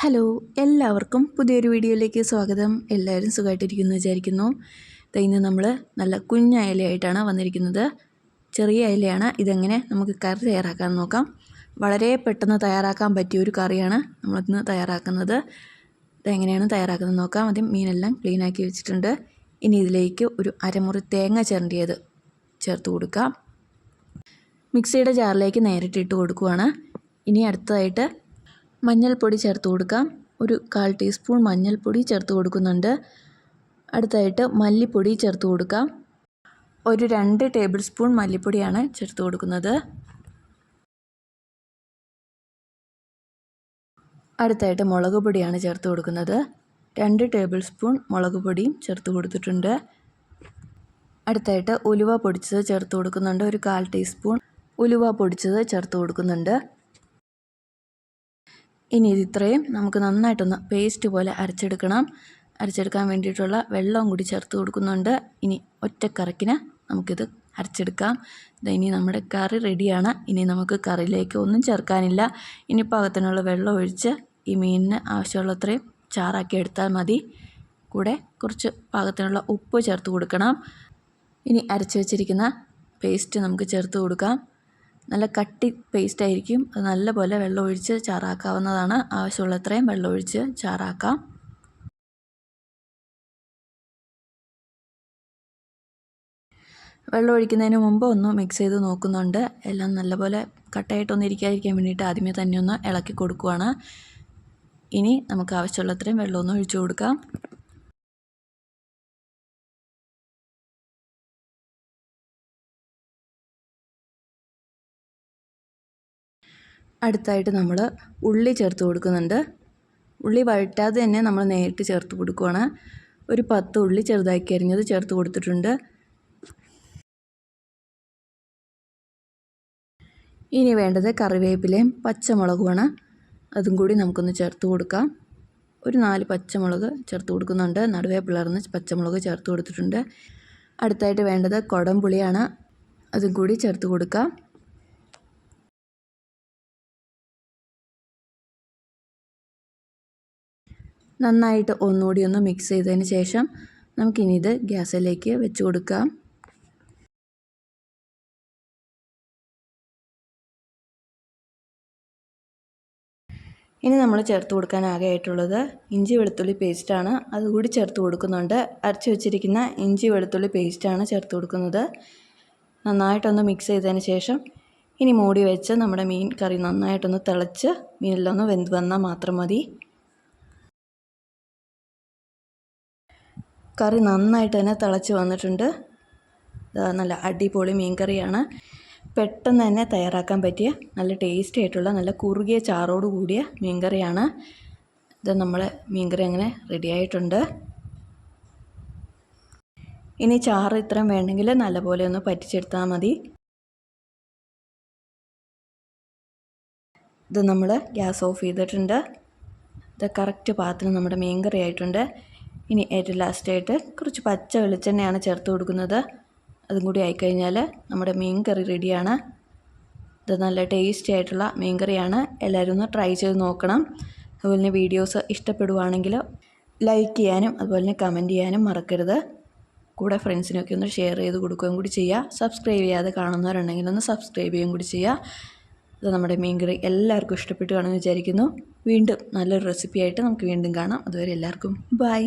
Hello എല്ലാവർക്കും പുതിയൊരു വീഡിയോയിലേക്ക് സ്വാഗതം. എല്ലാവരും സുഖമായിട്ടിരിക്കുന്നു വിചാരിക്കുന്നു. ഇന്ന് നമ്മൾ നല്ല കുഞ്ഞ അയലയായിട്ടാണ് വന്നിരിക്കുന്നത്. ചെറിയ അയലയാണ് ഇതെങ്ങനെ നമുക്ക് കറി തയ്യാറാക്കാൻ നോക്കാം. വളരെ പെട്ടെന്ന് തയ്യാറാക്കാൻ പറ്റിയ ഒരു കറിയാണ് നമ്മളിന്ന് തയ്യാറാക്കുന്നത്. ഇതെങ്ങനെയാണ് തയ്യാറാക്കുന്നത് നോക്കാം. ആദ്യം മീനെല്ലാം ക്ലീനാക്കി വെച്ചിട്ടുണ്ട്. ഇനി ഇതിലേക്ക് ഒരു അരമുറി തേങ്ങ ചിരണ്ടിയത് ചേർത്ത് കൊടുക്കാം. മിക്സിയുടെ ജാറിലേക്ക് നേരിട്ട് ഇട്ട് കൊടുക്കുവാണ്. ഇനി അടുത്തതായിട്ട് മഞ്ഞൾപ്പൊടി ചേർത്ത് കൊടുക്കാം. ഒരു കാൽ ടീസ്പൂൺ മഞ്ഞൾപ്പൊടി ചേർത്ത് കൊടുക്കുന്നുണ്ട്. അടുത്തായിട്ട് മല്ലിപ്പൊടി ചേർത്ത് കൊടുക്കാം. ഒരു രണ്ട് ടേബിൾ സ്പൂൺ മല്ലിപ്പൊടിയാണ് ചേർത്ത് കൊടുക്കുന്നത്. അടുത്തായിട്ട് മുളക് പൊടിയാണ് ചേർത്ത് കൊടുക്കുന്നത്. രണ്ട് ടേബിൾ സ്പൂൺ മുളക് പൊടിയും ചേർത്ത് കൊടുത്തിട്ടുണ്ട്. അടുത്തായിട്ട് ഉലുവ പൊടിച്ചത് ചേർത്ത് കൊടുക്കുന്നുണ്ട്. ഒരു കാൽ ടീസ്പൂൺ ഉലുവ പൊടിച്ചത് ചേർത്ത് കൊടുക്കുന്നുണ്ട്. ഇനി ഇത് ഇത്രയും. നമുക്ക് നന്നായിട്ടൊന്ന് പേസ്റ്റ് പോലെ അരച്ചെടുക്കണം. അരച്ചെടുക്കാൻ വേണ്ടിയിട്ടുള്ള വെള്ളവും കൂടി ചേർത്ത് കൊടുക്കുന്നുണ്ട്. ഇനി ഒറ്റക്കറക്കിന് നമുക്കിത് അരച്ചെടുക്കാം. ഇനി നമ്മുടെ കറി റെഡിയാണ് ഇനി നമുക്ക് കറിയിലേക്ക് ഒന്നും ചേർക്കാനില്ല. ഇനി പാകത്തിനുള്ള വെള്ളം ഒഴിച്ച് ഈ മീനിന് ആവശ്യമുള്ളത്രയും ചാറാക്കി എടുത്താൽ മതി. കൂടെ കുറച്ച് പാകത്തിനുള്ള ഉപ്പ് ചേർത്ത് കൊടുക്കണം. ഇനി അരച്ച് വെച്ചിരിക്കുന്ന പേസ്റ്റ് നമുക്ക് ചേർത്ത് കൊടുക്കാം. നല്ല കട്ടി പേസ്റ്റ് ആയിരിക്കും. അത് നല്ലപോലെ വെള്ളമൊഴിച്ച് ചാറാക്കാവുന്നതാണ്. ആവശ്യമുള്ളത്രയും വെള്ളമൊഴിച്ച് ചാറാക്കാം. വെള്ളം ഒഴിക്കുന്നതിന് മുമ്പ് ഒന്ന് മിക്സ് ചെയ്ത് നോക്കുന്നുണ്ട്. എല്ലാം നല്ലപോലെ കട്ടായിട്ടൊന്നും ഇരിക്കാതിരിക്കാൻ വേണ്ടിയിട്ട് ആദ്യമേ തന്നെ ഒന്ന് ഇളക്കി കൊടുക്കുവാണ്. ഇനി നമുക്ക് ആവശ്യമുള്ളത്രയും വെള്ളമൊന്ന് ഒഴിച്ചു കൊടുക്കാം. അടുത്തായിട്ട് നമ്മൾ ഉള്ളി ചേർത്ത് കൊടുക്കുന്നുണ്ട്. ഉള്ളി വഴറ്റാതെ തന്നെ നമ്മൾ നേരിട്ട് ചേർത്ത് കൊടുക്കുകയാണ് ഒരു പത്ത് ഉള്ളി ചെറുതാക്കി അരിഞ്ഞത് ചേർത്ത് കൊടുത്തിട്ടുണ്ട്. ഇനി വേണ്ടത് കറിവേപ്പിലയും പച്ചമുളകുമാണ്. അതും കൂടി നമുക്കൊന്ന് ചേർത്ത് കൊടുക്കാം. ഒരു നാല് പച്ചമുളക് ചേർത്ത് കൊടുക്കുന്നുണ്ട്. നടുവേ പിളർന്ന് പച്ചമുളക് ചേർത്ത് കൊടുത്തിട്ടുണ്ട്. അടുത്തായിട്ട് വേണ്ടത് കുടംപുളിയാണ്. അതും കൂടി ചേർത്ത് കൊടുക്കാം. നന്നായിട്ട് ഒന്നുകൂടി ഒന്ന് മിക്സ് ചെയ്തതിന് ശേഷം നമുക്കിനി ഇത് ഗ്യാസിലേക്ക് വെച്ച് കൊടുക്കാം. ഇനി നമ്മൾ ചേർത്ത് കൊടുക്കാൻ ആകെയായിട്ടുള്ളത് ഇഞ്ചി വെളുത്തുള്ളി പേസ്റ്റാണ് അതുകൂടി ചേർത്ത് കൊടുക്കുന്നുണ്ട്. അരച്ച് വെച്ചിരിക്കുന്ന ഇഞ്ചി വെളുത്തുള്ളി പേസ്റ്റാണ് ചേർത്ത് കൊടുക്കുന്നത്. നന്നായിട്ടൊന്ന് മിക്സ് ചെയ്തതിന് ശേഷം ഇനി മൂടി വെച്ച് നമ്മുടെ മീൻ കറി നന്നായിട്ടൊന്ന് തിളച്ച് മീനിലൊന്ന് വെന്ത് വന്നാൽ മാത്രം മതി. കറി നന്നായിട്ട് തന്നെ തിളച്ച് വന്നിട്ടുണ്ട്. നല്ല അടിപൊളി മീൻ കറിയാണ് പെട്ടെന്ന് തന്നെ തയ്യാറാക്കാൻ പറ്റിയ നല്ല ടേസ്റ്റി ആയിട്ടുള്ള നല്ല കുറുകിയ ചാറോട് കൂടിയ മീൻ കറിയാണ് ഇത് നമ്മൾ മീൻ കറി അങ്ങനെ റെഡി ആയിട്ടുണ്ട്. ഇനി ചാറ് ഇത്രയും വേണമെങ്കിൽ നല്ലപോലെ ഒന്ന് പറ്റിച്ചെടുത്താൽ മതി. ഇത് നമ്മൾ ഗ്യാസ് ഓഫ് ചെയ്തിട്ടുണ്ട്. ഇത് കറക്റ്റ് പാത്രം നമ്മുടെ മീൻ കറി ആയിട്ടുണ്ട്. ഇനി ഏറ്റവും ലാസ്റ്റായിട്ട് കുറച്ച് പച്ച വെളിച്ചെണ്ണയാണ് ചേർത്ത് കൊടുക്കുന്നത്. അതും കൂടി ആയിക്കഴിഞ്ഞാൽ നമ്മുടെ മീൻ കറി റെഡിയാണ്. ഇത് നല്ല ടേസ്റ്റി ആയിട്ടുള്ള മീൻ കറിയാണ്. എല്ലാവരും ഒന്ന് ട്രൈ ചെയ്ത് നോക്കണം. അതുപോലെ തന്നെ വീഡിയോസ് ഇഷ്ടപ്പെടുവാണെങ്കിൽ ലൈക്ക് ചെയ്യാനും അതുപോലെ തന്നെ കമന്റ് ചെയ്യാനും മറക്കരുത്. കൂടെ ഫ്രണ്ട്സിനൊക്കെ ഒന്ന് ഷെയർ ചെയ്ത് കൊടുക്കുകയും കൂടി ചെയ്യുക സബ്സ്ക്രൈബ് ചെയ്യാതെ കാണുന്നവരുണ്ടെങ്കിൽ ഒന്ന് സബ്സ്ക്രൈബ് ചെയ്യുകയും കൂടി ചെയ്യുക ഇത് നമ്മുടെ മീൻകറി എല്ലാവർക്കും ഇഷ്ടപ്പെട്ടു കാണുമെന്ന് വിചാരിക്കുന്നു. വീണ്ടും നല്ലൊരു റെസിപ്പി ആയിട്ട് നമുക്ക് വീണ്ടും കാണാം. അതുവരെ എല്ലാവർക്കും ബൈ